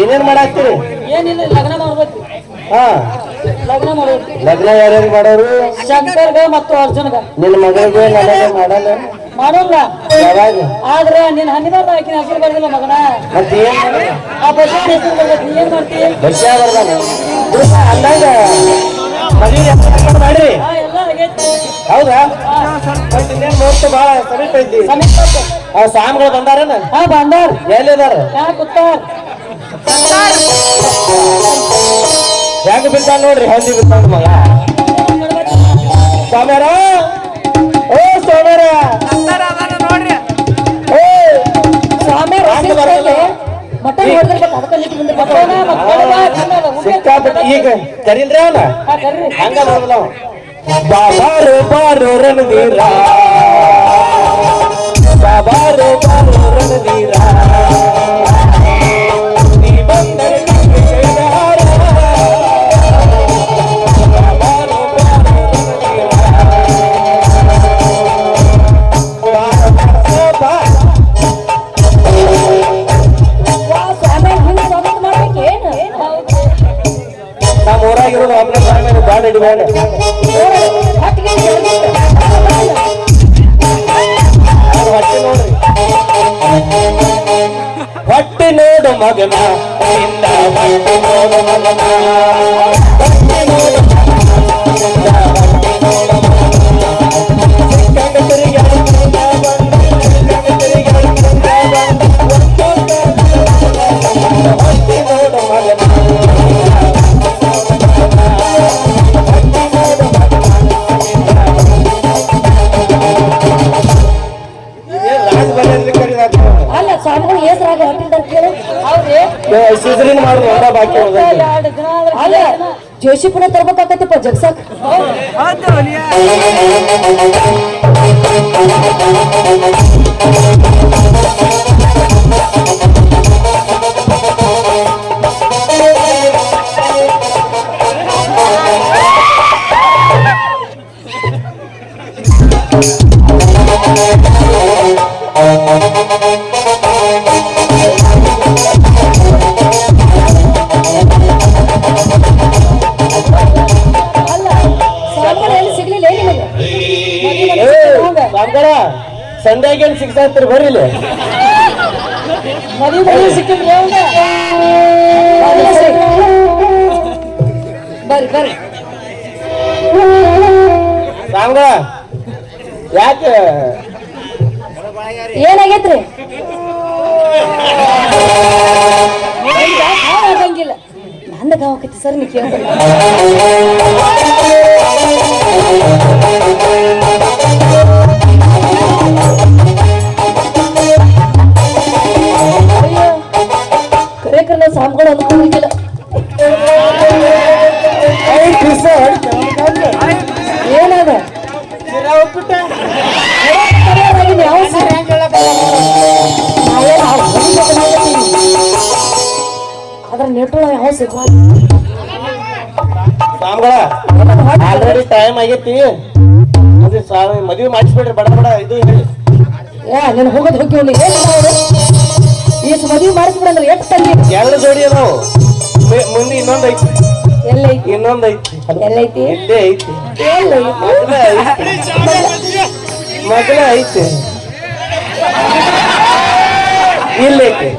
ಏನೇನ್ ಮಾಡಾಕ್ತೀರಿ? ಏನಿಲ್ಲ ಲಗ್ನ ಮಾಡ್ಬೇಕು. ಹಾ. ಲಗ್ನ ಮಾಡ್ಬೇಕು. ಲಗ್ನ ಯಾರ್ಯಾರು ಮಾಡೋರು? ಶಂಕರ್ಗ ಮತ್ತು ಅರ್ಜುನ್ಗ. ನಿನ್ನ ಮಗಳಿಗೆ ನನಗೆ ಮಾಡಲ್ಲ? ಮಾಡೋಲ್ಲ. ಯಾವಾಗ? ಆದ್ರೆ ನಿನ್ ಹನ್ನಿಬಾರ್ದು ಹಾಕಿನ ಹಸಿರು ಬರ್ದಿಲ್ಲ ಮಗನ. ಮತ್ತೆ ಏನ್ ಮಾಡೋದು? ಆ ಬಸ್ ಹೆಸರು ಬರ್ಬೇಕು. ನೀ ಏನ್ ಮಾಡ್ತಿ? ಬಸ್ಸೇ ಬರ್ದಾನ ಬಿಡಪ್ಪ, ಅಂದಾಗ ಮದುವೆ ಮಾಡ್ರಿ. ಹಾ ಎಲ್ಲ ಆಗೈತಿ. ಹೌದಾ? ಮತ್ತೆ ಇನ್ನೇನ್ ಮುಹೂರ್ತ ಭಾಳ ಸಮೀಪ ಇದ್ದೀವಿ ಸಮೀಪ. ಆ ಸಾಮ್ಗಳು ಬಂದಾರೇನ? ಹಾ ಬಂದಾರ್. ಎಲ್ಲಿದಾರ? ಯಾ ಹೆಂಗ್ ಬಿದ್ದಾನ ನೋಡ್ರಿ ಹಂದಿ ಬಿದ್ದಾನ ಮಗ? ಸ್ವಾಮ್ಯಾರ ಓ ಸ್ವಾಮ್ಯಾರ ಈಗ ಕರೀಲ್ರಿ ಅವನ? ಹಂಗ ಬಾಬಾರು ಬಾರು ರಣವೀರ ಬಾಬಾರು ಬಾರು ರಣವೀರ ಹೊಟ್ಟಿಗೆ ಹೊಟ್ಟೆ ನೋಡ್ರಿ ಹೊಟ್ಟೆ ನೋಡು ಮಗನ ಹೊಟ್ಟೆ ನೋಡು ಮಗನ. ಹೊಟ್ಟೆ ನೋಡು ಅಲ್ಲ ಜೋಶಿ ಪುಣ ತರ್ಬೇಕಾಕತ್ತಪ್ಪ ಜಗ್ಸಾಕ್ ಅಲ್ಲ ಸಂಧ್ಯಾಗೇನ್ ಸಿಗ್ಸಾತ್ರಿ ಬರ್ರಿ ಇಲ್ಲಿ. ಮದುವೆ ಮದುವೆ ಸಿಕ್ಕಿದ್ರಿ? ಬರ್ರಿ ಬರ್ರಿ. ಯಾಕೆ? ಏನಾಗೈತ್ರಿ? ಆಗಂಗಿಲ್ಲ ನಂದ ಗಾವಕೈತಿ ಸರ್ ನೀ ಕೇಳ್ತಿಲ್ಲ ಆ ಹುಡುಗ ತಗೊಂಡಿದ್ದೀವಿ. ಅದ್ರ ನೆಟ್ಟು ಯಾವ ಸಿಗುವ ಸ್ವಾಮಿಗಳ ಆಲ್ರೆಡಿ ಟೈಮ್ ಆಗೈತಿ ಅದೇ ಸ್ವಾಮಿ ಮದುವೆ ಮಾಡಿಸ್ಬಿಡ್ರಿ ಬಡ ಬಡ ಇದು ಹೇಳಿ ಏ ನೀನು ಹೋಗೋದು ಹೋಗಿ ಈಸ್ ಮದುವೆ ಮಾಡಿಸ್ಬಿಡಂದ್ರೆ ಎಷ್ಟು ತಂಗಿ? ಎರಡು ಜೋಡಿ ಅದಾವ. ಮೆ- ಮುಂದೆ ಇನ್ನೊಂದ್ ಐತಿ. ಎಲ್ಲೈತಿ? ಇನ್ನೊಂದ್ ಐತಿ. ಎಲ್ಲೈತಿ? ಇಲ್ಲೇ ಐತಿ. ಎಲ್ಲೈತಿ ಮಗಲ ಐತಿ. ಮಗಲ ಐತಿ. ಇಲ್ಲೈತಿ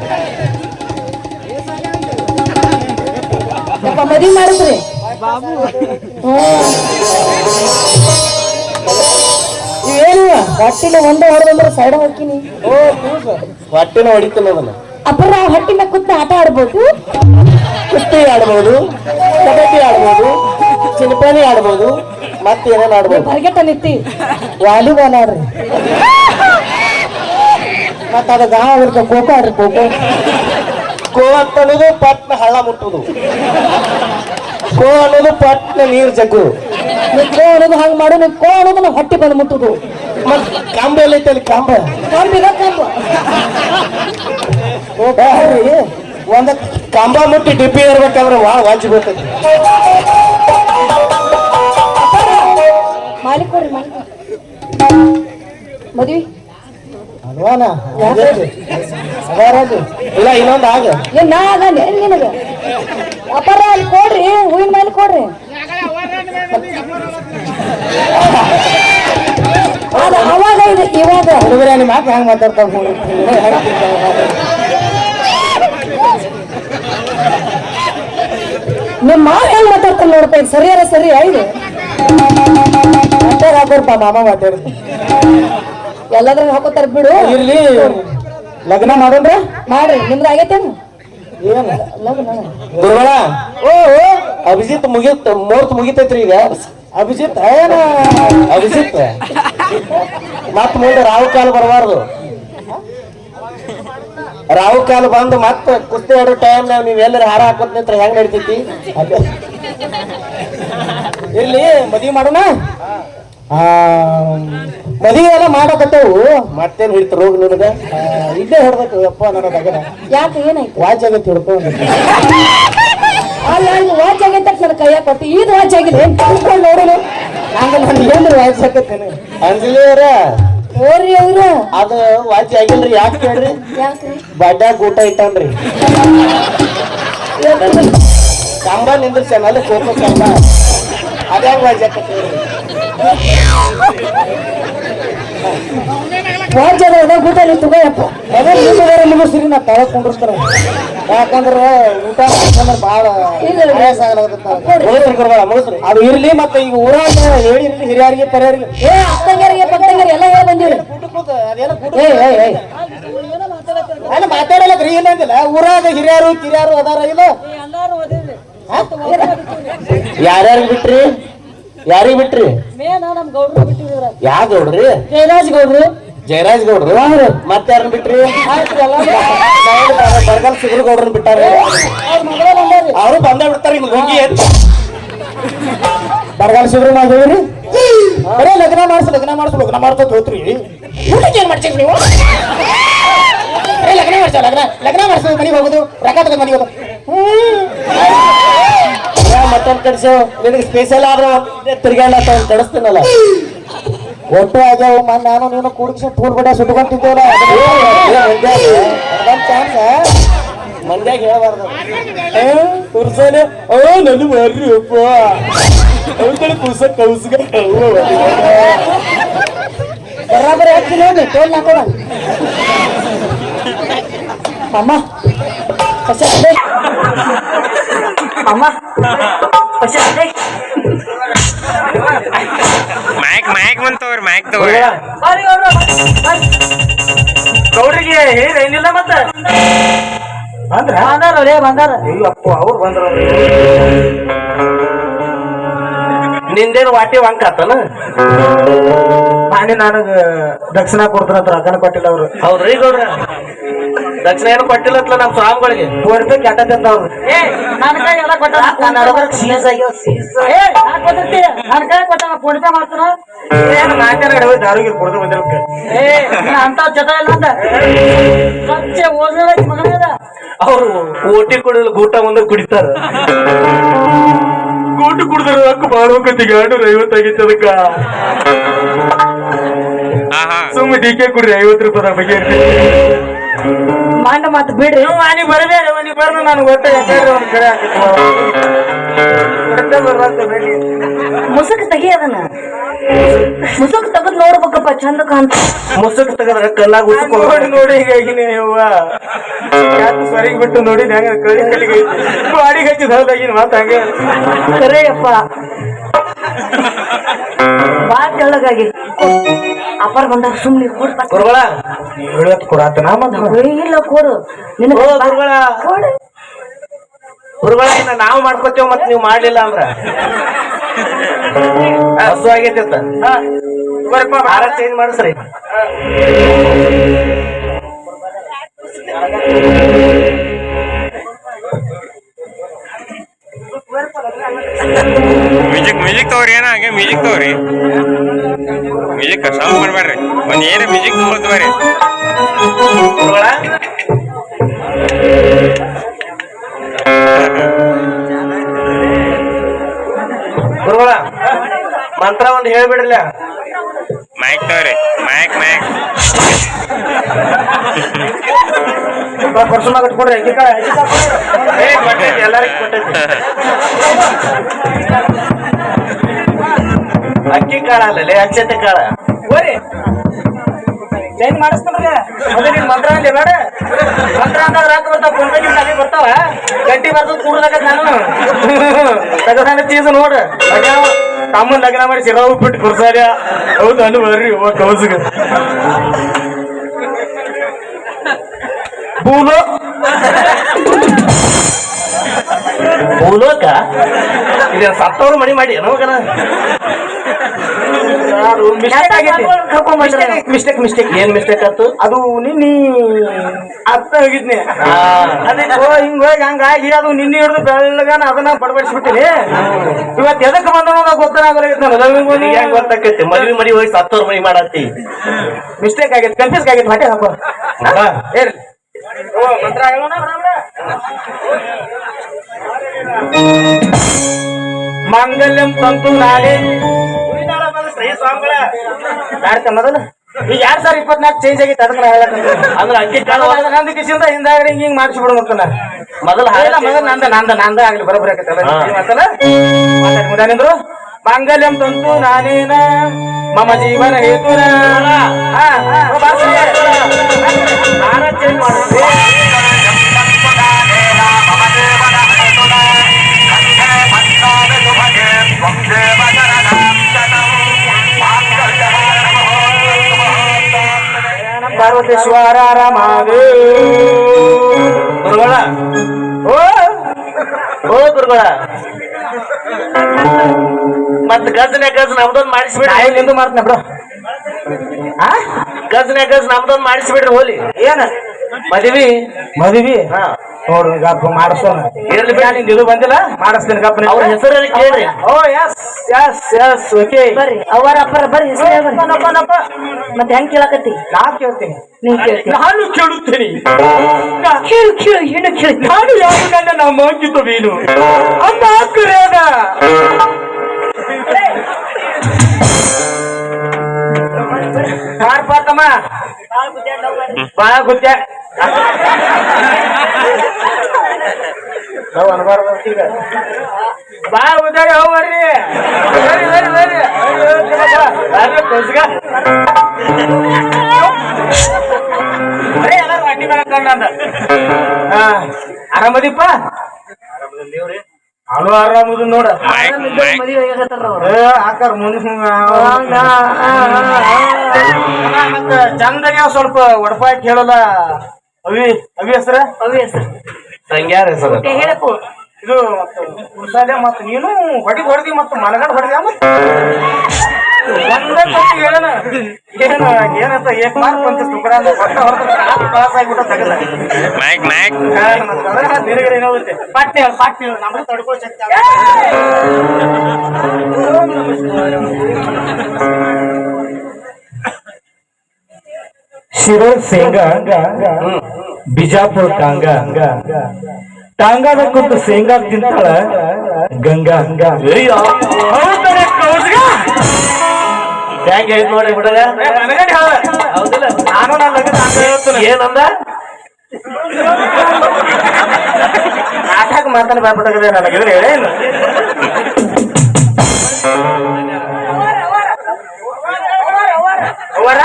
ಯಪ್ಪ ಮದುವೆ ಮಾಡಿಸ್ರಿ. ಇವೇನು ಹೊಟ್ಟಿನ ಒಂದೇ ಹೊಡೆದಂದ್ರೆ ಸೈಡ್ ಹಾಕಿನಿ ಓ ಕೂಸ. ಹೊಟ್ಟೆನ ಹೊಡಿತಾನ ಅದನ್ನ. ಅಪ್ಪರ ಹೊಟ್ಟಿನ ಕುತ್ತ ಆಟ ಆಡ್ಬೋದು. ಕುಸ್ತಿ ಆಡ್ಬೋದು ಕಬಡ್ಡಿ ಆಡ್ಬೋದು ಚಿಲ್ಪಾನಿ ಆಡ್ಬೋದು ಮತ್ತೆ ಏನೇನ್ ಆಡ್ಬೋದು? ಬರ್ಗೆಟ ನಿತ್ತಿ ವಾಲಿಬಾಲ್ ಆಡ್ರಿ. ಮತ್ತ ಅದ ಗಾ ಆಗಿರ್ತ ಖೋಖೋ ಆಡ್ರಿ ಖೋಖೋ ಕೋ ಅಂತ ಅನ್ನೋದು ಪಟ್ನ ಹಳ್ಳ ಮುಟ್ಟುದು. ಕೋ ಅನ್ನೋದು ಪಟ್ನ ನೀರ್ ಜಗ್ಗು. ನೀ ಕೋ ಅನ್ನೋದು ಹಂಗ್ ಮಾಡು ನೀ ಕೋ ಅನ್ನೋದು ಹೊಟ್ಟಿ ಬಂದು ಮುಟ್ಟುದು. ಮತ್ ಎಲ್ಲ ಐತೆ ಅಲ್ಲಿ ಕಾಂಬ? ಕಂಬಿಗ ಕಂಬ ಓ ಒಂದ ಕಂಬ ಮುಟ್ಟಿ ಡಿಪ್ಪಿ ಇರ್ಬೇಕಂದ್ರೆ ವಾ ವಾಜಿ ಬರ್ತೈತಿ ಮಾಲಿಕ್ ಕೊಡ್ರಿ ಮಾಲಿಕ್ ಮದ್ವಿ? ಅಲ್ವಾನ? ಇಲ್ಲ ಇನ್ನೊಂದು ಆಗ. ಏನ್ ನಾ ಏನ್ ನಿನಗ? ಅಪ್ಪಾರ ಅಲ್ಲಿ ಕೊಡ್ರಿ ಹೂವಿನ ಮೇಲೆ ಕೊಡ್ರಿ. ಅದು ಅವಾಗ ಇದು ಇವಾಗ. ಹುಡುಗರೇ ನಿಮ್ಮ ಮಾತು ಹೆಂಗ್ ಮಾತಾಡ್ತಾವ ನಿಮ್ಮ ಮಾವ ಹೆಂಗ್ ಮಾತಾಡ್ತಾನೆ ನೋಡಪ್ಪ ಇದು ಸರಿಯಾರ ಸರಿ ಐದು ಮಾತಾಡ ಹಾಕೋರ್ಪ ಮಾಮ ಮಾತಾಡ್ತ ಎಲ್ಲಾದ್ರೂ ಹಾಕೋತಾರ ಬಿಡು. ಇರ್ಲಿ. ಲಗ್ನ ಮಾಡೋಣ್ರ ಮಾಡ್ರಿ ನಿಮ್ದು ಆಗೈತೇನು ಓ ಅಭಿಜಿತ್ ಮುಗಿತ್ ಮುಹೂರ್ತ ಮುಗಿತೈತ್ರಿ ಈಗ. ಅಭಿಜಿತ್ ಏನ? ಅಭಿಜಿತ್. ಮತ್ ಮುಂದೆ ರಾವು ಕಾಲ ಬರಬಾರ್ದು. ರಾವು ಕಾಲ ಬಂದು ಮತ್ತೆ ಕುಸ್ತಿ ಆಡೋ ಟೈಮ್ ನಾವ್ ನೀವ್ ಎಲ್ಲರ ಹಾರ ಹಾಕೋತ್ ನಿಂತ್ರ ಹೆಂಗ್ ನಡಿತೈತಿ? ಇಲ್ಲಿ ಮದ್ವಿ ಮಾಡೋಣ? ಆ ಮದುವೆ ಎಲ್ಲ ಮಾಡಕತ್ತವು. ಮತ್ತೇನ್ ಹಿಡಿತ ರೋಗ ನಿನಗ? ಇದೇ ಇಲ್ಲೇ ಹಿಡ್ಬೇಕು ಯಪ್ಪ ನನ್ನ ದಗನ ಯಾಕೆ ಏನಾಯ್ತು? ವಾಚ್ ಆಗತ್ತೆ ಅಲ್ಲ ಅಲ್ಲಿ ವಾಚ್ ಆಗೈತೆ ನನ್ನ ಕೈಯಾಗ ಕೊಟ್ಟು. ಇದು ವಾಚ್ ಆಗಿದೆ. ಏನ್ ತಿಳ್ಕೊಂಡು ನೋಡೋಣ ಹಂಗ ನಾನು ಏನ್ರಿ ವಾಚ್ ಆಗತ್ತೇನೆ ಅಂಜಲಿ ಅವ್ರ ಓರಿ ಅವ್ರ. ಅದು ವಾಚ್ ಆಗಿಲ್ರಿ ಯಾಕೆ ಕೇಳ್ರಿ? ಬಡ್ಡ ಬಡ್ಯಾಗ ಊಟ ಇಟ್ಟನ್ರಿ. ಕಂಬ ನಿಂದ್ರ ಅಲ್ಲಿ ಕೋಪ ಕಂಬ. ಅದ್ಯಾಗ ವಾಚ್ ಹಾಕತ್ತೇವ್ರಿ ವಾಚ್ ಅದ ಊಟ ನೀವು ತಗೋಯಪ್ಪ ಅದೇ ನಿಮ್ಮದಾರ ಮುಗಿಸ್ರಿ ನಾ ತಳ ಕುಂಡಿರ್ತಾರ ಯಾಕಂದ್ರ ಊಟ ಮಾಡ್ಕೊಂಡ್ರ ಭಾಳ ಅದು ಇರ್ಲಿ ಮತ್ತೆ ಈಗ ಊರಾಗ ಹೇಳಿರ್ಲಿ ಹಿರಿಯರಿಗೆ ಪರಿಯರಿಗೆ ಏ ಎಲ್ಲ ಹೇಳಿ ಬಂದಿವ್ರಿ ಏ ಏ ಏ ಅಲ್ಲ ಊರಾಗ ಹಿರಿಯರು ಕಿರಿಯರು ಅದಾರ ಇಲ್ಲ ಯಾರ್ಯಾರಿಗೆ ಬಿಟ್ರಿ? ಯಾರಿಗ ಬಿಟ್ರಿ? ಯಾ ಗೌಡ್ರಿ ಜಯರಾಜ್ ಗೌಡ್ರು. ಜಯರಾಜ್ ಗೌಡ್ರು? ಮತ್ತೆ ಯಾರನ್ನ ಬಿಟ್ರಿ? ಬರ್ಗಲ್ ಸಿಗರು ಗೌಡ್ರನ್ನ ಬಿಟ್ಟಾರ? ಅವರು ಬಂದೇ ಬಿಡ್ತಾರ ಇನ್ನು ಹೋಗಿ ಬರ್ಗಲ್ ಸಿಗರು ಹೇಳಿರಿ ಬರೇ ಲಗ್ನ ಮಾಡ್ಸ ಲಗ್ನ ಮಾಡ್ಸ ಲಗ್ನ ಮಾಡ್ತಾ ಹೋತ್ರಿ. ಊಟಕ್ಕೆ ಏನ್ ಮಾಡ್ತೀರಿ ನೀವು? ಬರೇ ಲಗ್ನ ಮಾಡ್ಸ, ಲಗ್ನ ಲಗ್ನ ಮಾಡ್ಸೋದು ಮನೆಗೆ ಹೋಗೋದು, ರೊಕ್ಕ ತಗೊಂಡ್ ಮನೆಗೆ ಹೋಗೋದು. ಮತ್ತೊಂದು ಕಡ್ಸು ನಿನಗೆ ಸ್ಪೆಷಲ್ ಆದ್ರೂ ತಿರ್ಗಾಡ ಕಡಿಸ್ತೀನಲ್ಲ ಒಟ್ಟು ಆಗ್ಯಾವ ಮನ್ ನಾನು ನೀನು ಕೂಡಿಸಿ ಪೂರ್ ಬಡ ಸುಟ್ಕೊಂತಿದ್ದೇವಲ್ಲ ಚಾನ್ಸ್ ಮಂದ್ಯಾಗ ಹೇಳ್ಬಾರ್ದು. ಕುರ್ಸನೆ ಓ, ನನ್ನ ಮಾರ್ರಿ ಅಪ್ಪ. ಅವ್ರ ಕುರ್ಸ ಕೌಸ್ಗ ಬರಾಬರಿ ಹಾಕ್ತೀನಿ ಟೋಲ್ ಹಾಕೋಣ ಅಮ್ಮ ಹೊಸ ಅದೇ. ಅಮ್ಮ ಹೊಸ ಅದೇ. ಮೈಕ್ ಮೈಕ್ ಬಂತವ್ರ ಮ್ಯಾಕ್ ಮೈಕ್ ತಗೋರಿ. ಗೌಡ್ರಿಗೆ ಏನಿಲ್ಲ ಮತ್ತೆ ಬಂದ್ರ ಬಂದಾರ ರೇ ಬಂದಾರ ಅಯ್ಯಪ್ಪ ಅವ್ರು ಬಂದ್ರ ನಿಂದೇನು ವಾಟಿ ವಂಕ ಆತನ? ಮಾಡಿ ನನಗ ದಕ್ಷಿಣ ಕೊಡ್ತಾರ ರೊಕ್ಕನ ಕೊಟ್ಟಿಲ್ಲ ಅವ್ರು. ಹೌದ್ರಿ ಗೌಡ್ರ? ದಕ್ಷಿಣ ಏನು ಕೊಟ್ಟಿಲ್ಲ ಅತ್ಲ ನಮ್ಮ ಸ್ವಾಮಿಗಳಿಗೆ? ಮೂರ್ ರೂಪಾಯಿ ಕೆಟ್ಟದಂತ ಅವ್ರು. ಅಂತ ಅಂತ ಅವರು ಓಟಿ ಕುಡಿದ್ರು ಗೂಟ ಮುಂದೆ ಕುಡಿತಾರ. ಕೂಟು ಕುಡಿದ್ರೆ ಹಾಕು ಮಾಡ್ಬೇಕಂತ ಎರಡು ಐವತ್ತಾಗಿತ್ತು ಅದಕ್ಕ. ಸುಮ್ಮನೆ ಡಿ ಕೆ ಕುಡ್ರಿ ಐವತ್ತು ರೂಪಾಯಿ ಬಗ್ಗೆ ಮಾಂಡ ಮಾತು ಬಿಡ್ರಿ. ನೀ ಬರಬೇಡ ನೀ ಬರ್ನ ನಾನು ಗೊತ್ತಾಗ ಅವ್ನ ಕಡೆ ಹಾಕಿತ್ತು ಮುಸುಕ್ ತೆಗಿ ಅದನ್ನ. ಮುಸುಕ್ ತೆಗದ್ ನೋಡ್ಬೇಕಪ್ಪ ಚಂದ ಕಾಂತ ಮುಸುಕ್ ತೆಗದ್ರ ಕಲ್ಲಾಗ ಉಸ್ಕೊ ನೋಡಿ ನೋಡಿ ಹೀಗಾಗಿನಿ ಯವ್ವ ಯಾಕೆ ಸರಿಗೆ ಬಿಟ್ಟು ನೋಡಿ ಹೆಂಗ ಕಳಿ ಕಲಿಗೆ ಬಾಡಿಗೆ ಹಚ್ಚಿದ ಹೌದಾಗಿನ ಮಾತಾಗ ಹಂಗೆ. ಕರೆಯಪ್ಪ ಬಾ ತೆಳ್ಳಗಾಗಿ. ಅಪ್ಪರ್ ಬಂದಾಗ ಸುಮ್ನೆ ಕೊಡ್ತಾ ಗುರುಗಳ ಹೇಳತ್ ಕೊಡಾತನ ಮತ್ತೆ ಇಲ್ಲ ಕೊಡು. ನಿನ್ನ ಕೊಡು. ಗುರುಗಳ ಇನ್ನ ನಾವು ಮಾಡ್ಕೋತೇವ್ ಮತ್ ನೀವು ಮಾಡ್ಲಿಲ್ಲ ಅಂದ್ರ? ಹಸು ಆಗೈತಿರ್ತ ಹಾರ ಚೇಂಜ್ ಮಾಡಿಸ್ರಿ. ಮ್ಯೂಸಿಕ್ ಮ್ಯೂಸಿಕ್ ತಗೋರಿ ಏನ ಹಂಗೆ ಮ್ಯೂಸಿಕ್ ತಗೋರಿ? ಮ್ಯೂಸಿಕ್ ಸೌಂಡ್ ಮಾಡ್ಬೇಡ್ರಿ ಒಂದ್ ಏನ ಮ್ಯೂಸಿಕ್ ತಗೋತ ಬರ್ರಿ. ಗುರುಗಳ ಮಂತ್ರ ಒಂದು ಹೇಳ್ಬಿಡ್ರಲ್ಲ ಮೈಕ್ ತಗೋರಿ ಮೈಕ್ ಮೈಕ್ ಪರ್ಸು ಮಗ ಕೊಡ್ರಿ. ಎಲ್ಲರಿಗೂ ಕೊಟ್ಟೈತಿ. ಅಕ್ಕಿ ಕಾಳ ಅಲ್ಲಲೇ ಅಚ್ಚತೆ ಕಾಳ. ಚೇಂಜ್ ಮಾಡಿಸ್ಕೊಂಡ್ರೆ? ಅದೇ ನಿನ್ ಮಂತ್ರ ಅಲ್ಲಿ ಬೇಡ. ಮಂತ್ರ ಅಂದಾಗ ರಾತ್ರಿ ಬರ್ತಾವ ಫೋನ್ ಪೇ ನಿಮ್ಗೆ ಅಲ್ಲಿ ಬರ್ತಾವ. ಗಂಟಿ ಬರ್ತದ ಕೂಡದಾಗ ನಾನು. ತಗದಾನ ತೀಸ ನೋಡು. ತಮ್ಮನ್ ಲಗ್ನ ಮಾಡಿ ಸಿರಾವು ಉಪ್ಪಿಟ್ಟು ಕುರ್ಸಾರ್ಯ ಹೌದು ಅನ್ನು ಬರ್ರಿ, ಓ, ಕೌಸ್ಗ. ಪೂಲು. ಭೂಲೋಕ ಇದು ಸತ್ತವ್ರು ಮಣಿ ಮಾಡಿ ಏನೋ ಮಗನ? ಮಿಸ್ಟೇಕ್ ಮಿಸ್ಟೇಕ್ ಏನ್ ಮಿಸ್ಟೇಕ್ ಆಯ್ತು? ಅದು ನಿನ್ನಿ ಅರ್ಥ ಹೋಗಿದ್ನಿ ಆ. ಅದಕ್ಕೆ ಹೋ ಹಿಂಗ್ ಹೋಗಿ ಹಂಗಾಗಿ ಅದು ನಿನ್ನೆ ಹಿಡಿದು ಬೆಳ್ಳಗನ ಅದನ್ನ ಬಡಬಡಿಸ್ಬಿಟ್ಟಿನಿ ಇವತ್ತು ಎದಕ್ಕೆ ಬಂದವ ಗೊತ್ತಾಗಲಾಗಿತ್ತು ಹೆಂಗ್ ಗೊತ್ತಾಕೈತಿ? ಮದ್ವಿ ಮಡಿ ಹೋಗಿ ಸತ್ತೋರ್ ಮನಿ ಮಾಡತ್ತಿ. ಮಿಸ್ಟೇಕ್ ಆಗೈತಿ ಕನ್ಫ್ಯೂಸ್ ಆಗೈತಿ ಹೊಟ್ಟೆ ಹಾಕೋ. ಹೇಳಿ ಓ ಮಂತ್ರ ಹೇಳೋಣ? ಮಾಂಗಲ್ಯಂ ತಂತು ನಾಳೆ. ಮೊದಲು? ಈಗ ಎರಡ್ ಸಾವಿರ ಇಪ್ಪತ್ನಾಲ್ಕು ಚೇಂಜ್ ಆಗಿತ್ತು ಹೇಳಕಂತ ಅಂದ್ರ ಕಾಳ ನಂದು ಕಿಸಿಂದ ಹಿಂದಾಗಡೆ ಹಿಂಗ್ ಹಿಂಗ್ ಮಾಡಿಸ್ಬಿಡು ಮಕ್ಕಳ ಮೊದಲ ಇಲ್ಲ ಮಗ ನಂದ ನಂದ ನಂದ ಆಗ್ಲಿ ಬರೋಬ್ಬರಿ ಆಕತ್ತಲ್ಲ ಮಾಂಗಲ್ಯಂ ತಂತು ನಾನೇನ ಮಮ ಜೀವನ ಹೇತುನ. ಹಾರ ಚೇಂಜ್ ಮಾಡ್ರಿ ಪಾರ್ವತೇಶ್ವರ ಗುರುಗಳ. ಓ. ಓ ಗುರುಗಳ. ಮತ್ ಗಜನೆ ಗಜ್ ನಮ್ದೊಂದು ಮಾಡಿಸ್ಬಿಡ್ರಿ. ನಿಂದು ಮಾಡ್ತೀನಿ ಬಿಡು. ಆ? ಗಜನೆ ಗಜ್ ನಮ್ದೊಂದು ಮಾಡಿಸ್ಬಿಡ್ರಿ ಹೋಲಿ. ಏನ? ಮದ್ವಿ? ಮದುವೆ? ಹಾ. ನೋಡು ಗಪ್ಪ ಮಾಡಿಸೋಣ. ಇರ್ಲಿ ಬಿಡ. ಇದು ಬಂದಿಲ್ಲ? ಮಾಡಿಸ್ತೀನಿ ಗಪ್ಪ ಅವ್ರ ಹೆಸರಲ್ಲಿ ಕೇಳ್ರಿ. O S S S okay ಬರ್ರಿ ಅವರ ಅಪ್ಪರ ಬರ್ರಿ ಹೆಸರು ಬರ್ರಿ. ಮತ್ತೆ ಹೆಂಗ್ ಕೇಳಕತ್ತಿ? ನಾ ಕೇಳ್ತೀನಿ. ನೀವ್ ಕೇಳು ನಾನು ಕೇಳುತ್ತೇನೆ. ಕೇಳು ಕೇಳು ಏನು ಕೇಳಿ. ನಾನು ಯಾರು ನನ್ನ ನಮ್ಮ ನೀನು ಅಮ್ಮ ಹಾಕುರೇನ ಪಾರ್ತಮ್ಮ ಬಾಳ ಗುದ್ದೆ ನಾವು ಅನ್ಬಾರ್ದು ಈಗ. ಬಾ ಉದಾರಿ ಹೋಗ್ಬರ್ರಿ. ಬರ್ರಿ ಬರ್ರಿ ಬರ್ರಿ. ಬರ್ರಿ ಕೊಸ್ಗ. ಬರೀ ಎಲ್ಲಾರು ಅಡ್ಡಿ ಬರಕ್ಕಂಡ ಅಂದ. ಹಾ ಆರಾಮದಿಪ್ಪ? ಅವನು ಆರಾಮದ ನೋಡ. ಹಾಕಾರ ಮುಂದೆ ಚಂದಗೆ ಸ್ವಲ್ಪ ಒಡಪಾಯಿ ಕೇಳಲ್ಲ. ಅವಿ ಅವಿ ಹೆಸರ? ಅವಿ ಹೆಸರು. ತಂಗ್ಯಾರ ಹೆಸರು ಹೇಳಪ್ಪು. ಇದು ಮತ್ತ ಕುಡ್ಸಾಲೆ ಮತ್ತ ನೀನು ಹೊಡಿ ಹೊಡೆದಿ ಮತ್ತ ಮನಗಂಡ್ ಹೊಡೆದ ಮತ್ತ? ಒಂದೇ ಕೊಟ್ಟು ಹೇಳನ ಏನು ಏನಂತ ಏಕ್ ಮಾರ್ಕ್ ಬಂತ ಪಾಸ್ ಆಗ್ಬಿಟ್ಟ ತಗದ. ಮೈಕ್ ಮೈಕ್ ಏನಾಗುತ್ತೆ ಹೇಳು ಹೇಳು ನಮ್ಗೆ ತಡ್ಕೋ ಶಕ್ತಿ ಶಿರೋಳ್ ಶೇಂಗಾ ಬಿಜಾಪುರ ಟಾಂಗ. ಟಾಂಗಾದ ಕುಂತು ಶೇಂಗಾ ತಿಂತಾಳ ಗಂಗಾ. ಹೆಂಗ್ ಹೇಳ್ ನೋಡ್ರಿ ಬಿಡಗ ಮನಗಂಡ್ ಹೇಳ. ಹೌದಿಲ್ಲ. ನಾನು ನನ್ನ ಲಗ್ನ ಹಂಗ ಹೇಳ್ತೀನಿ. ಏನಂದ? ನಾಟಕ ಮಾತನ್ನ ಬರ್ಬಿಟ್ಟಿದೆ ನನಗೆ. ಇದನ್ನ ಹೇಳೇನು? ಅವರ.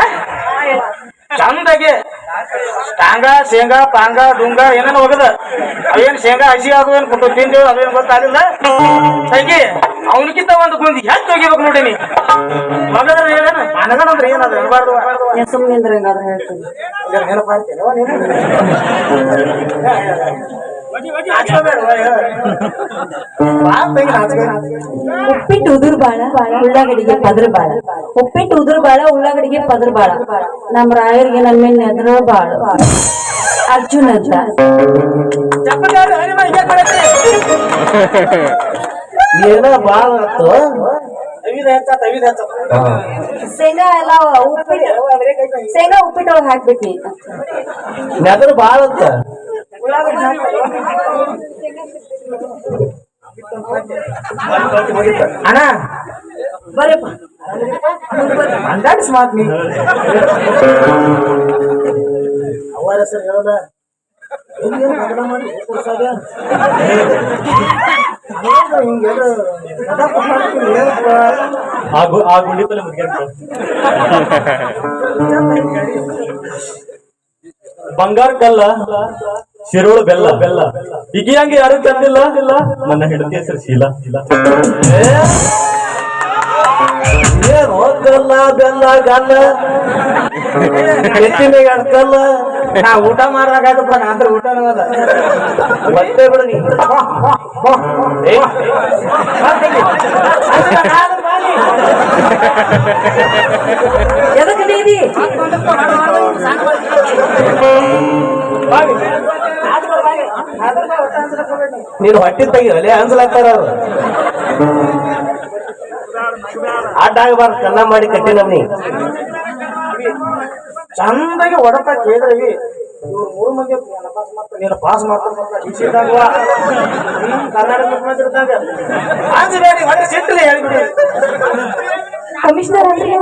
ಚಂದಗೆ ಟಾಂಗ ಶೇಂಗಾ ಪಾಂಗ ಡುಂಗ ಏನೇನು ಹೋಗದ. ಅವೇನ್ ಶೇಂಗಾ ಹಸಿ ಅದು ಏನ್ ಕೊಟ್ಟು ತಿಂದೇವು ಅದೇನು ಗೊತ್ತಾಗಿಲ್ಲ ತಂಗಿ ಅವನಕ್ಕಿಂತ ಒಂದು ಗುಂದಿ ಹೆಚ್ಚು ಹೋಗಿಬೇಕು ನೋಡಿನಿ ಮಗದ್ರ ಏನೇನು ಮನಗಣ ಅಂದ್ರೆ ಏನದು ಹಂಗಾದ್ರೆ ಹೇಳ್ತೀನಿ. ನೆನಪು ಆಗ್ತೇನೋ ನೀನು? ನಾಚ್ಕೋಬೇಡ್ವಾ, ಹೇಳು. ಬಾ ತಂಗಿ ನಾಚ್ಕೋ. ಉಪ್ಪಿಟ್ಟು ಉದುರು ಬಾಳ ಉಳ್ಳಾಗಡಿಗೆ ಪದ್ರ ಬಾಳ ಉಪ್ಪಿಟ್ಟು ಉದುರು ಬಾಳ ಉಳ್ಳಾಗಡಿಗೆ ಪದ್ರ ಬಾಳ ನಮ್ಮ ರಾಯರಿಗೆ ನಮ್ಮ ಮೇಲೆ ನೆದ್ರ ಬಾಳ ಅರ್ಜುನ್ ಅಂತ ಚಪ್ಪಲಿಗಾರ ಹರಿಮ ಹಿಂಗೆ ಕೊಡತ್ರಿ. ಏನ ಬಾಳ ಶೇಂಗಾ ಎಲ್ಲ ಉಪ್ಪಿಟ್ಟು ಶೇಂಗಾ ಉಪ್ಪಿಟ್ಟು ಒಳಗೆ ಹಾಕ್ಬಿಟ್ಟಿ ನೆದರ್ ಬಾಳ ಅಂತ. ಅಣ್ಣ. ಬರಪ್ಪ. ಅಂದಾಡ್ಸ್ ಮಾತ್ ನೀ ಹೆಸರು ಹೇಳಲ್ಲ ಆ ಗುಂಡಿ ತಲೆ ಬಂಗಾರ ಕಲ್ಲ ಶಿರೋಳು ಬೆಲ್ಲ. ಬೆಲ್ಲ ಈಗ ಹಂಗೆ ಯಾರು ತಂದಿಲ್ಲ? ಇಲ್ಲ ನನ್ನ ಹೆಂಡತಿ ಹೆಸರು ಶೀಲಾ. ಶೀಲಾ ಏನು? ಕಲ್ಲ ಬೆಲ್ಲ ಗಲ್ಲ. ಎತ್ತಿನ ಅಡ್ಕಲ್ಲ ನಾ ಊಟ ಮಾಡ್ದಾಗಪ್ಪ ನಾ ಅಂದ್ರೆ ಊಟ ಮತ್ತೆ ಬಿಡು ನೀ ನೀದಿ ನೀನು ಹೊಟ್ಟಿ ತೆಗಿರಲಿ ಅನ್ಸ್ಲತ್ತಾರ ಅವ್ರು. ಅಡ್ಡ ಆಗಬಾರ್ದು ಕನ್ನ ಮಾಡಿ ಕಟ್ಟಿ ನಮ್ನಿ ಚಂದಾಗಿ ಹೊಡತ ಕೇಳಿದ್ರವಿ ಇವ್ರು ಮೂರು ಮಂದಿ ಪಾಸ್ ಮಾಡ್ತಾರೆ ನೀನು ಪಾಸ್ ಮಾಡ್ತಾರೆ ಡಿಸಿದಾಗ ಕರ್ನಾಟಕ ಮುಖ್ಯಮಂತ್ರಿ ಹೊಟ್ಟೆ ಸಿಟ್ಟಲಿ ಹೇಳ್ಬಿಡಿ ಕಮಿಷನರ್ ಅಂದ್ರೆ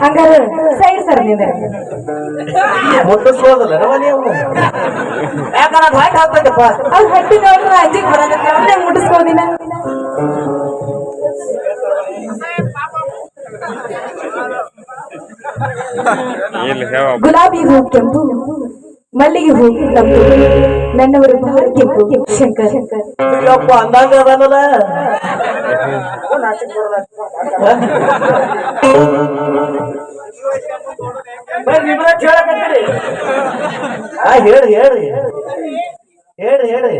ಹಂಗಾರೆ ಸೈಡ್ ಸರ್ ನೀವು. ಯಾಕಂದ್ರೆ ಅದು ಹಟ್ಟಿ ಅಂಜಿಗೆ ಗುಲಾಬಿ ಹೂ ಕೆಂಪು ಮಲ್ಲಿಗೆ ಹೂ ತಂಪು ನನ್ನವರು ಬಹಳ ಕೆಂಪು. ಶಂಕರ್ ಶಂಕರ್. ಅಂದಾಗ ಅದಾನಲ್ಲ. ಆ, ಹೇಳಿ ಹೇಳಿ ಹೇಳಿ ಹೇಳಿ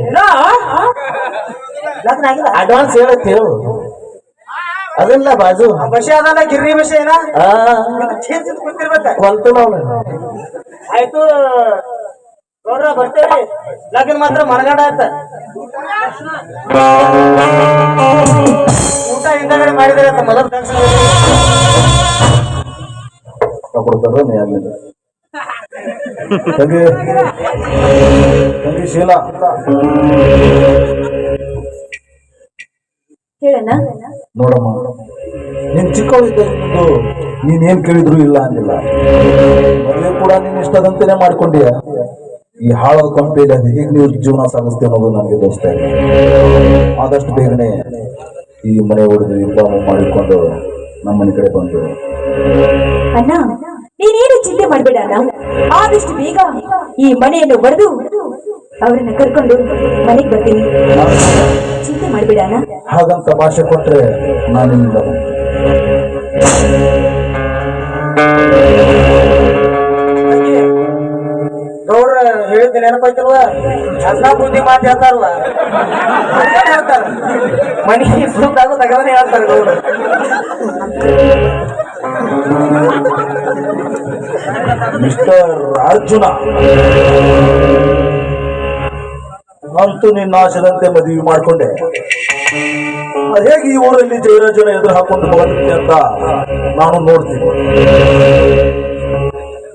ಅಡ್ವಾನ್ಸ್ ಹೇಳತ್ ಹೇಳು. ಅದಲ್ಲ ಬಾಜು. ಬಸ್ ಅದಲ್ಲ ಗಿರ್ರಿ ಬಸ್ ಏನ? ಕೊಲ್ತು ನಾವು ಆಯ್ತು. ನೋಡ್ರ ಬರ್ತೇವೆ ಲಗ್ನ ಮಾತ್ರ ಮನಗಂಡ ಆಯ್ತ. ಊಟ ಹಿಂದಗಡೆ ಮಾಡಿದ್ರೆ ಅಂತ ಮೊದಲು ಕೊಡ್ತಾರ ನ್ಯಾಯಾಲಯದ ತಂಗಿ. ತಂಗಿ ಶೀಲಾ. ಹೇಳಣ್ಣ ನೋಡಮ್ಮ ನೀನ್ ಚಿಕ್ಕವಳಿದ್ದು ನೀನ್ ಏನ್ ಕೇಳಿದ್ರು ಇಲ್ಲ ಅಂದಿಲ್ಲ. ಮದುವೆ ಕೂಡ ನೀನ್ ಇಷ್ಟದಂತೆನೆ ಮಾಡ್ಕೊಂಡೀಯ? ಈ ಹಾಳದ ಕಂಪೆನಿ ಅದು ಹೇಗೆ ನೀವು ಜೀವನ ಸಾಗಿಸ್ತೀವಿ ಅನ್ನೋದು ನನಗೆ ದೋಸ್ತೆ ಆದಷ್ಟು ಬೇಗನೆ ಈ ಮನೆ ಹೊಡೆದು ವಿವಾಹ ಮಾಡಿಕೊಂಡು ನಮ್ಮ ಮನೆ ಕಡೆ ಬಂದು. ಅಣ್ಣ ನೀನೇನು ಚಿಂತೆ ಮಾಡ್ಬೇಡ ಅಣ್ಣ. ಆದಷ್ಟು ಬೇಗ ಈ ಮನೆಯನ್ನು ಬರೆದು ಅವರನ್ನ ಕರ್ಕೊಂಡು ಮನೆಗೆ ಬರ್ತೀನಿ. ಚಿಂತೆ ಮಾಡ್ಬೇಡ ಹಾಗಂತ ಭಾಷೆ ಕೊಟ್ರೆ ನಾನಿಂದ ಗೌಡ್ರ ಹೇಳಿದ ನೆನಪಾಯ್ತಿಲ್ವ? ಚಂದ ಬುದ್ಧಿ ಮಾತು ಹೇಳ್ತಾರಲ್ಲ ಹೇಳ್ತಾರ. ಮನಿ ಸುತ್ತಾಗ ತಗದನೆ ಹೇಳ್ತಾರ ಗೌಡ್ರ. ಮಿಸ್ಟರ್ ಅರ್ಜುನ. ಅಂತೂ ನಿನ್ನ ಆಶದಂತೆ ಮದುವೆ ಮಾಡ್ಕೊಂಡೆ. ಹೇಗೆ ಈ ಊರಲ್ಲಿ ಜಯರಾಜನ ಎದುರು ಹಾಕೊಂಡು ಹೋಗುತ್ತೆ ಅಂತ ನಾನು ನೋಡ್ತೀನಿ.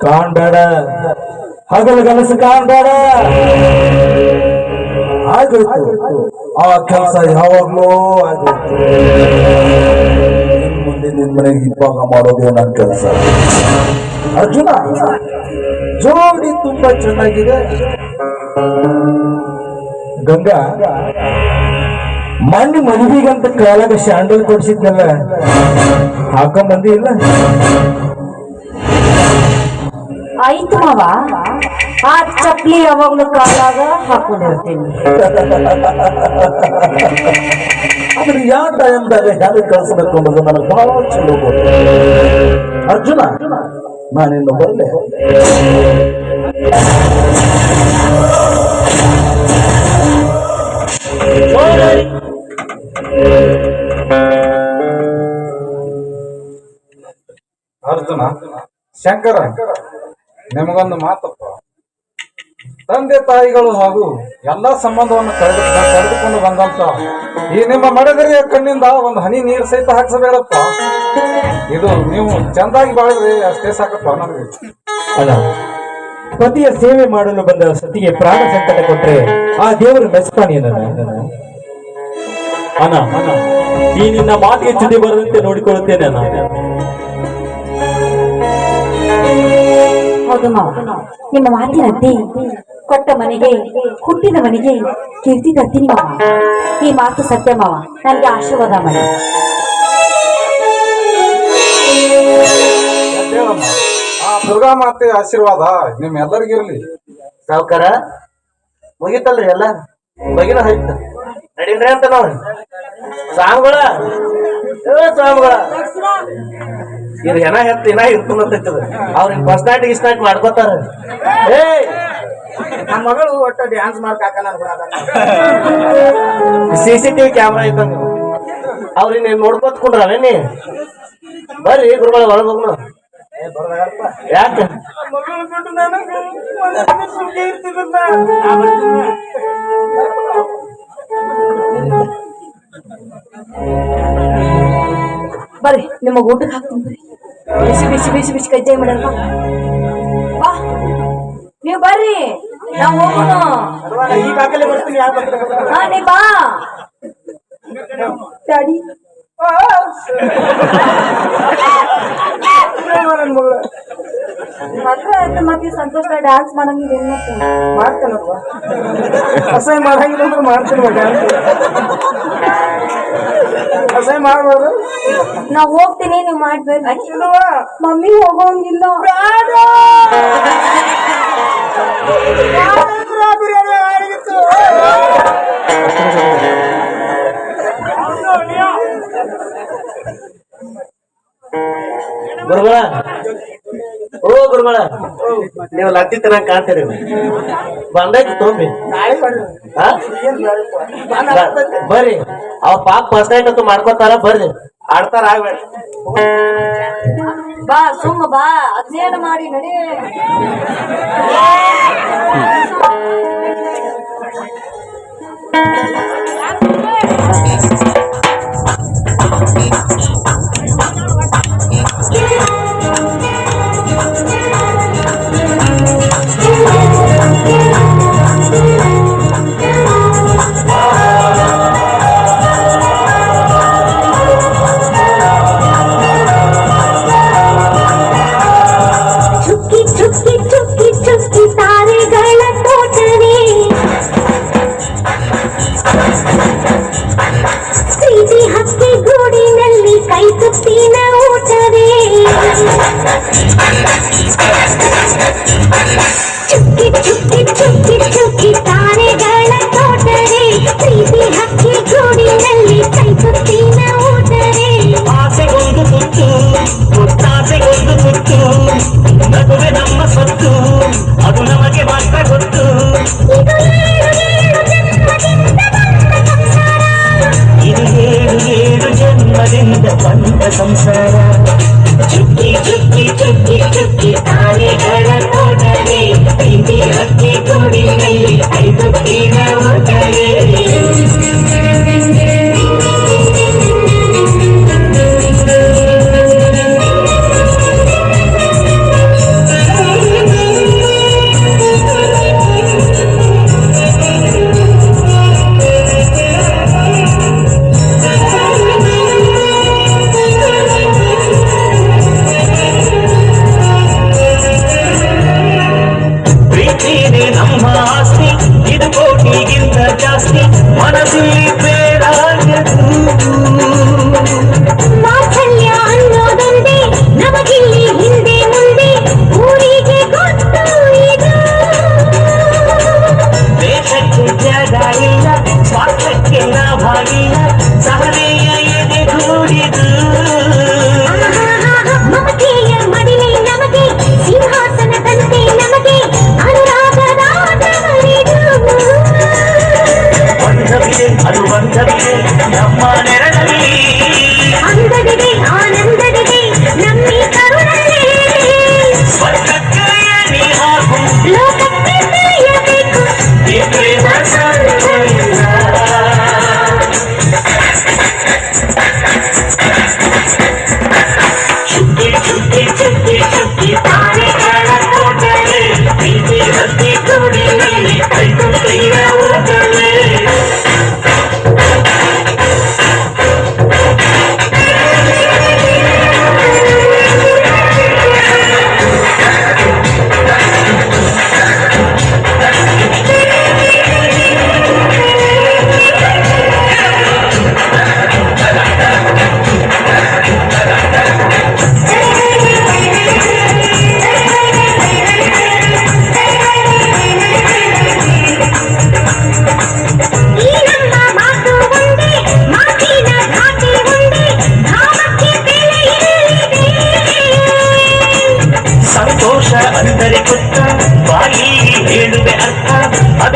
ಕಾಣ್ಬೇಡ. ಹಗಲು ಕನಸು ಕಾಣ್ಬೇಡ. ಆಗೋಯ್ತು ಆ ಕೆಲಸ ಯಾವಾಗ್ಲೂ ಆಗೋಯ್ತು ಇನ್ ಮುಂದೆ ನಿನ್ ಮನೆಗೆ ಇಬ್ಬಾಗ ಮಾಡೋದೇ ನನ್ನ ಕೆಲಸ. ಅರ್ಜುನ, ಜೋಡಿ ತುಂಬಾ ಚೆನ್ನಾಗಿದೆ. ಗಂಗಾ. ಮಣ್ಣು ಮದುವೆಗಂತ ಕಾಲಾಗ ಶಾಂಡಲ್ ಕೊಡ್ಸಿದ್ನಲ್ಲ ಹಾಕೊಂಬಂದಿ ಇಲ್ಲ? ಆಯ್ತು ಮಾವ. ಆ ಚಪ್ಲಿ ಯಾವಾಗ್ಲೂ ಕಾಲಾಗ ಹಾಕೊಂಡಿರ್ತೀನಿ. ಆದ್ರೆ ಯಾವ ಟೈಮ್ದಾಗ ಹೇಗೆ ಕಳಿಸ್ಬೇಕು ಅನ್ನೋದು ನನಗೆ ಬಹಳ ಚಲೋ ಗೊತ್ತು. ಅರ್ಜುನ ನಾನಿನ್ನು ಬರಲೆ ಅರ್ಜುನ ಶಂಕರ ನಿಮಗೊಂದು ಮಾತಪ್ಪ. ತಂದೆ ತಾಯಿಗಳು ಹಾಗೂ ಎಲ್ಲಾ ಸಂಬಂಧವನ್ನು ಕಳೆದು ಕಳೆದುಕೊಂಡು ಬಂದಂತ ಈ ನಿಮ್ಮ ಮಡಗರಿಯ ಕಣ್ಣಿಂದ ಒಂದು ಹನಿ ನೀರು ಸಹಿತ ಹಾಕ್ಸಬೇಡಪ್ಪ ಇದು ನೀವು ಚಂದಾಗಿ ಬಾಳಿದ್ರೆ ಅಷ್ಟೇ ಸಾಕಪ್ಪ ನನಗೆ ಅಲ್ಲ ಪತಿಯ ಸೇವೆ ಮಾಡಲು ಬಂದ ಸತಿಗೆ ಪ್ರಾಣ ಸಂಕಟ ಕೊಟ್ರೆ ಆ ದೇವರು ಅಣ್ಣ ಅಣ್ಣ ಈ ನಿನ್ನ ಮಾತಿಗೆ ಚುಟಿ ಬರದಂತೆ ನೋಡಿಕೊಳ್ಳುತ್ತೇನೆ ನಾನು ಹೌದು ನಿಮ್ಮ ಮಾತಿನಂತೆ ಕೊಟ್ಟ ಮನೆಗೆ ಹುಟ್ಟಿದ ಮನೆಗೆ ಕೀರ್ತಿ ತರ್ತೀನಿ ಮಾವ. ಈ ಮಾತು ಸತ್ಯ ಮಾವ. ನನಗೆ ಆಶೀರ್ವಾದ ಮಾಡಿ. ಆ ದುರ್ಗಾ ಮಾತೆ ಆಶೀರ್ವಾದ ನಿಮ್ ಎಲ್ಲರಿಗಿರ್ಲಿ ಸಾವುಕಾರ ಮುಗಿತಲ್ರಿ ಎಲ್ಲ? ಬಗಿನ ಹೋಯ್ತು. ನಡೀನ್ರಿ ಅಂತ ನಾವು. ಸ್ವಾಮಿಗಳ ಏ ಸ್ವಾಮಿಗಳ. ಇದು ಹೆಣ ಹೆತ್ತ ಇನ್ನ ಇರ್ತದ ಅವ್ರಿಗೆ ಫಸ್ಟ್ ನೈಟ್ ಗಿಸ್ಟ್ ನೈಟ್ ಮಾಡ್ಕೋತಾರ. ಏ ನಮ್ಮ ಮಗಳು ಒಟ್ಟು ಡ್ಯಾನ್ಸ್ ಮಾಡ್ಕ ಸಿ ಸಿ ಟಿವಿ ಕ್ಯಾಮ್ರಾ ಇದ್ದಂಗ. ಅವ್ರಿ ನೀನ್ ನೋಡ್ಕೋತ ನೀ? ಬರ್ರಿ ಗುರುಗಳ ಒಳಗೆ ಹೋಗೋಣ ಯಾಕೆ? ಬರ್ರಿ ನಿಮ್ಮ ಊಟಕ್ಕೆ ಹಾಕ್ತೀನಿ ಬಿಸಿ ಬಿಸಿ ಬಿಸಿ ಬಿಸಿ ಕಜ್ಜಾಯ ಮಾಡಲ್ವಾ? ನೀವು ಬರ್ರಿ. ನಾವು ಹೋಗೋಣ. ಬರ್ತೀನಿ ಹಾ ನೀ ಬಾ. ಡ್ಯಾಡಿ ಮದ್ವೆ ಆಯ್ತು ಮತ್ತೆ ಸಂತೋಷ ಡ್ಯಾನ್ಸ್ ಮಾಡಂಗಿಲ್ಲ ಏನ್ ಮಾಡ್ತೀನಿ ಮಾಡ್ತೇನಪ್ಪ. ಅಸಹ್ಯ ಮಾಡಂಗಿಲ್ಲ ಅಂದ್ರೆ ಮಾಡ್ತೀನಿ ಅಸಹ್ಯ ಮಾಡ್ಬೋದು? ನಾ ಹೋಗ್ತೀನಿ ನೀವು ಮಾಡ್ಬೇಕು ಮಮ್ಮಿ ಹೋಗೋಂಗಿಲ್ಲ. ಗುರುಗಳ, ಓ ಗುರುಗಳ, ನೀವು ಲತ್ತಿ ತಿನ್ನಕ್ ಕಾಣ್ತೀರಿ. ಬಂದೈತಿ ತೊಂಬಿ ಹಾ? ಬ- ಬರ್ರಿ ಅವ ಪಾಪ ಫಸ್ಟ್ ನೈಟ್ ಅಂತೂ ಮಾಡ್ಕೋತಾರ ಬರ್ರಿ. ಆಡ್ತಾರ ಆಗ್ಬೇಡ ಬಾ ಸುಮ್ಮ ಬಾ ಅದೇನು ಮಾಡಿ ನಡಿ ಚುಕ್ಕಿ Keep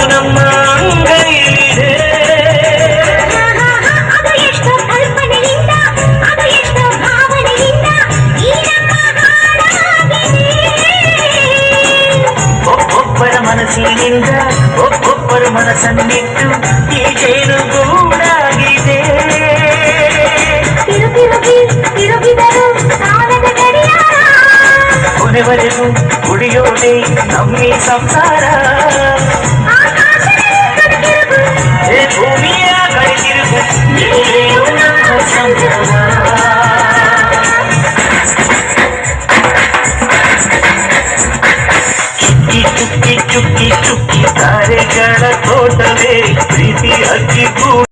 ಅದು